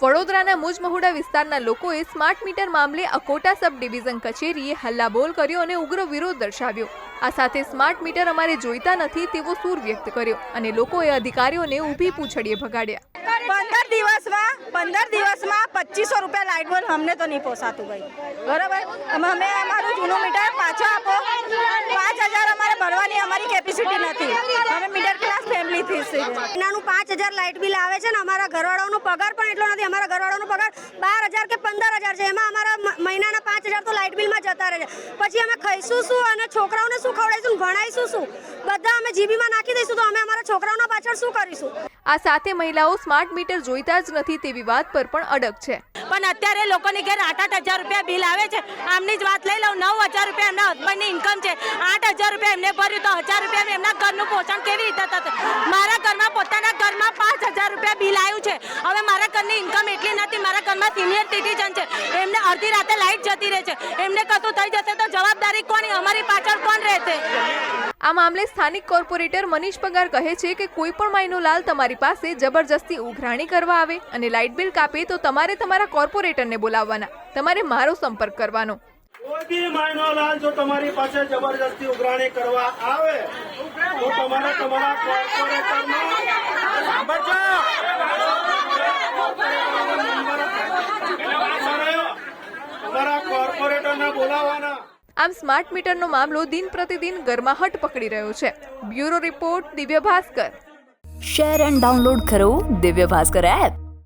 વડોદરાના મુજમહુડા વિસ્તારના લોકોએ સ્માર્ટ મીટર મામલે અકોટા સબ ડિવિઝન કચેરીએ હલ્લાબોલ કર્યો અને ઉગ્ર વિરોધ દર્શાવ્યો. આ સાથે સ્માર્ટ મીટર અમારે જોઈતા નથી તેવો સૂર વ્યક્ત કર્યો અને લોકોએ અધિકારીઓને ઊભી પૂછડીએ ભગાડ્યા. પંદર દિવસમાં પંદર દિવસમાં પચીસો રૂપિયા લાઇટ બિલ અમને તો નહીં પોસાતું ભાઈ. બરાબર? અમે અમે અમારું જૂનું મીટર પાછો આપો. પાંચ હજાર અમારે ભરવાની અમારી કેપેસિટી નથી. અમે મિડલ ફેમિલીથી પાંચ હજાર લાઇટ બિલ આવે છે ને અમારા ઘરવાળાનો પગાર પણ એટલો નથી. અમારા ઘરવાળાનો પગાર બાર હજાર કે પંદર હજાર છે. એમાં અમારા મહિનાના પાંચ હજાર તો લાઇટ બિલમાં જતા રહે છે. પછી અમે ખાઈશું શું અને છોકરાઓને શું ખવડાવીશું ભણાવીશું શું? બધા અમે જીબીમાં નાખી દઈશું તો અમે અમારા છોકરાઓના પાછળ શું કરીશું? આ સાથે મહિલાઓ સ્માર્ટ મીટર જોઈતા જ નથી તેવી વાત પર પણ અડગ છે. પણ અત્યારે લોકોની ઘેર આઠ આઠ હજાર રૂપિયા બિલ આવે છે. આમની જ વાત લઈ લઉં નવ હજાર રૂપિયા એમના હસબન્ડની ઇન્કમ છે. આઠ હજાર રૂપિયા એમને ભર્યું તો હજાર રૂપિયા એમના ઘરનું પોષણ કેવી રીતે થશે? મારા પોતાના ઘરમાં પાંચ હજાર રૂપિયા બિલ આવ્યું છે. હવે મારા ઘરની ઇન્કમ એટલી નથી મારા ઘરમાં સિનિયર સિટીઝન છે. એમને અડધી રાતે લાઇટ જતી રહે છે. એમને કશું થઈ જશે તો જવાબદારી કોની? અમારી પાછળ કોણ રહેશે? આ મામલે સ્થાનિક કોર્પોરેટર મનીષ પગાર કહે છે કે કોઈ પણ માયનો લાલ તમારી પાસે જબરજસ્તી ઉઘરાણી કરવા આવે અને લાઇટ બિલ કાપે તો તમારે તમારા કોર્પોરેટરને બોલાવવાના. તમારે મારો સંપર્ક કરવાનો. કોઈ બી માયનો લાલ જો તમારી પાસે જબરજસ્તી ઉઘરાણી કરવા આવે તો તમારે તમારા કોર્પોરેટરનો સાંભળજો. તમારા કોર્પોરેટરને બોલાવવાના. આમ સ્માર્ટ મીટરનો મામલો દિન પ્રતિદિન ગરમાહટ પકડી રહ્યો છે. Bureau report Divya Bhaskar. Share and download કરો દિવ્ય ભાસ્કર એપ.